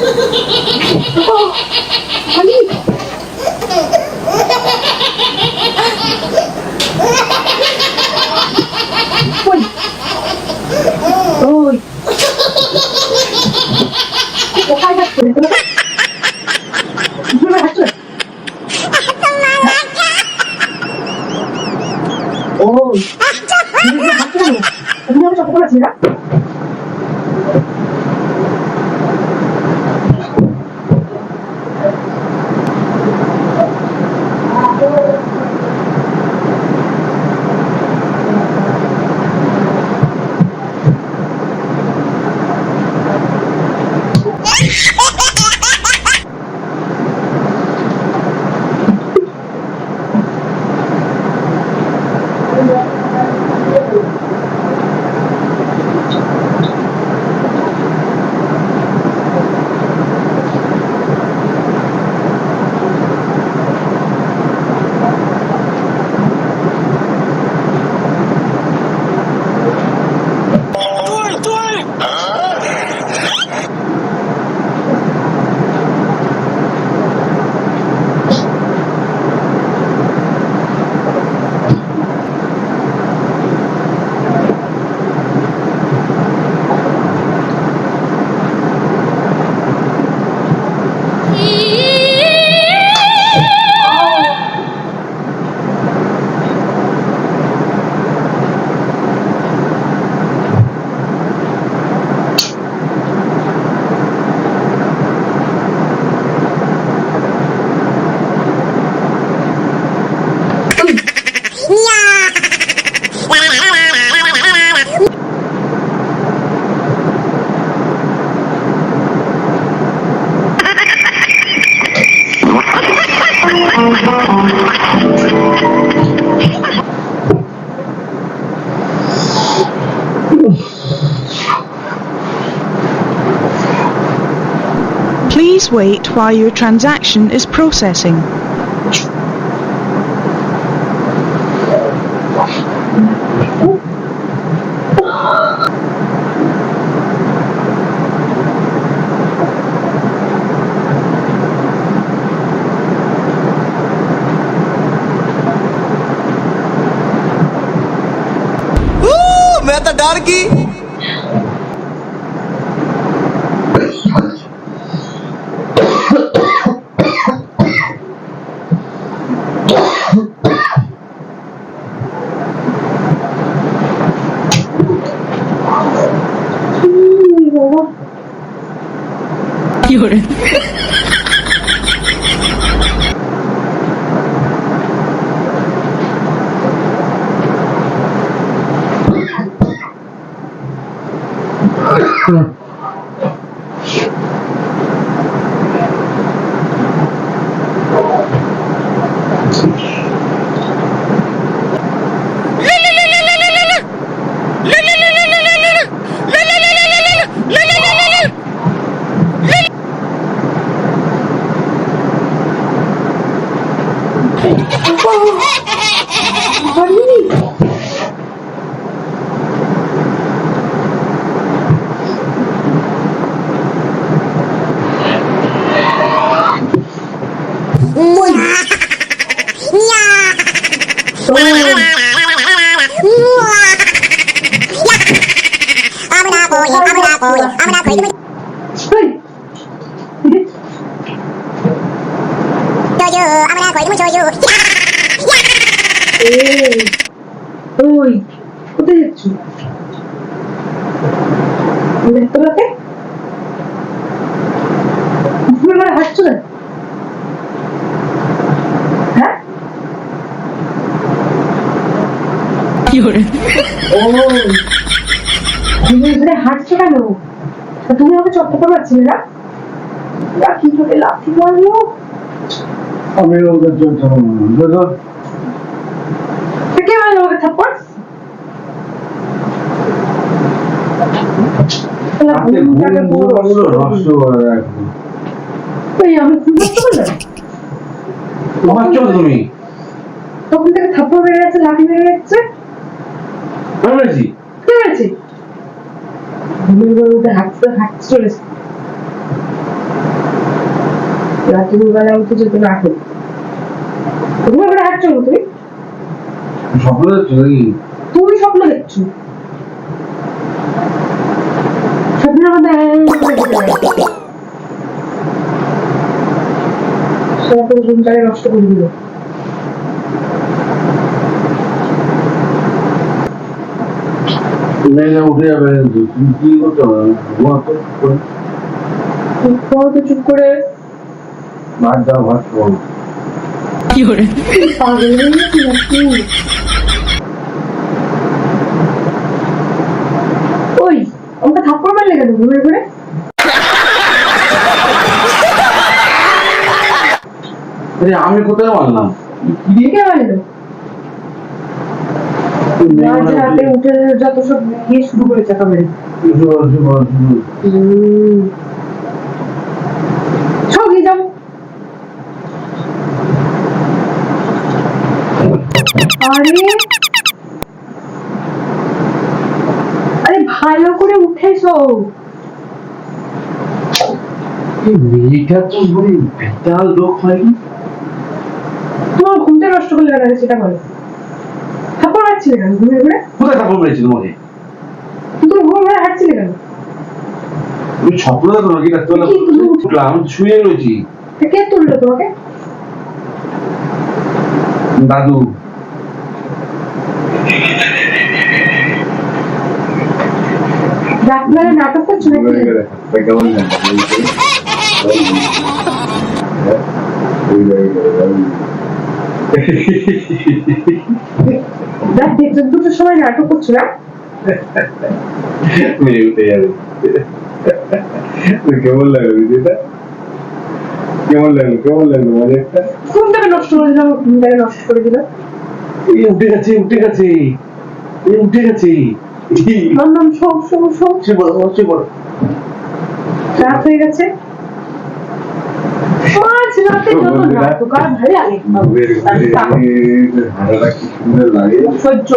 Ako, halip. Uy! Uy! Kukagat ko nito. Uy! Hindi na ako. Wait while your transaction is processing. ね。What do you need? Ui, 어디였지? 원래 똑같아? 물을 할 줄은 ও তুমি এখানে হাঁটছো কেন? তুমি আমাকে না? ওরা কি করে লাথি মারলো? আমি ওদের জন্য তা কে মারলো আমাকে থাপ্পড়? করে তুমি। তখন থেকে থাপ্পড় বেড়ে যাচ্ছে লাঠি বেড়ে যাচ্ছে ভেবেছি কে হয়েছে ঘুমের ঘরে উঠে হাঁটতে হাঁটতে চলেছে। রাত্রির বেলা উঠে যেতে রাখো ঘুরে ঘুরে হাঁটছো তুমি? স্বপ্ন দেখছ নাকি? তুমি স্বপ্ন দেখছ? স্বপ্নের মধ্যে। সেটা তো ঘুমটাকে নষ্ট করে দিল। মেয়েরা উঠে যাবে তুমি কি করতে হবে ঘুমাতো পরে তো চুপ করে। ভাত দাও ভাত খাও। পাগল ওই আমাকে থাপ্পড় মারলে কেন? ঘুরে ঘুরে? আমি কোথায় মারলাম? কি কে মারলো? মাঝে উঠে যত সব শুরু করেছে তবে সঙ্গে যাও। আরে। আরে ভালো করে উঠেছো। মেয়েটা তো বলি বেতাল লোক হয়নি তোমার ঘুমটা নষ্ট করলে কেন? সেটা বলো। মারছিলে কেন? ঘুরে ঘুরে কোথায় কাপড় মেরেছি তোমাকে তুমি ঘুরে ঘুরে হাঁটছিলে কেন? তুমি স্বপ্ন দেখো নাকি? রাত্রিবেলা তুমি উঠলাম আমি শুয়ে রয়েছি। কে তুললো তোমাকে? দাদু। নাটক করছ নাকি? কেমন দেড়টা দুটোর সময় নাটক করছ না। মেয়ে উঠে যাবে। কেমন লাগল বিজয়টা? কেমন লাগল কেমন লাগল মজাটা? ঘুমটাকে নষ্ট করে দিলাম ঘুমটাকে নষ্ট করে দিলাম? এই উঠে গেছে উঠে গেছে এই উঠে গেছে। নাম সব সব সব সে বড় সে বড় রাত হয়ে গেছে। स्वच्छ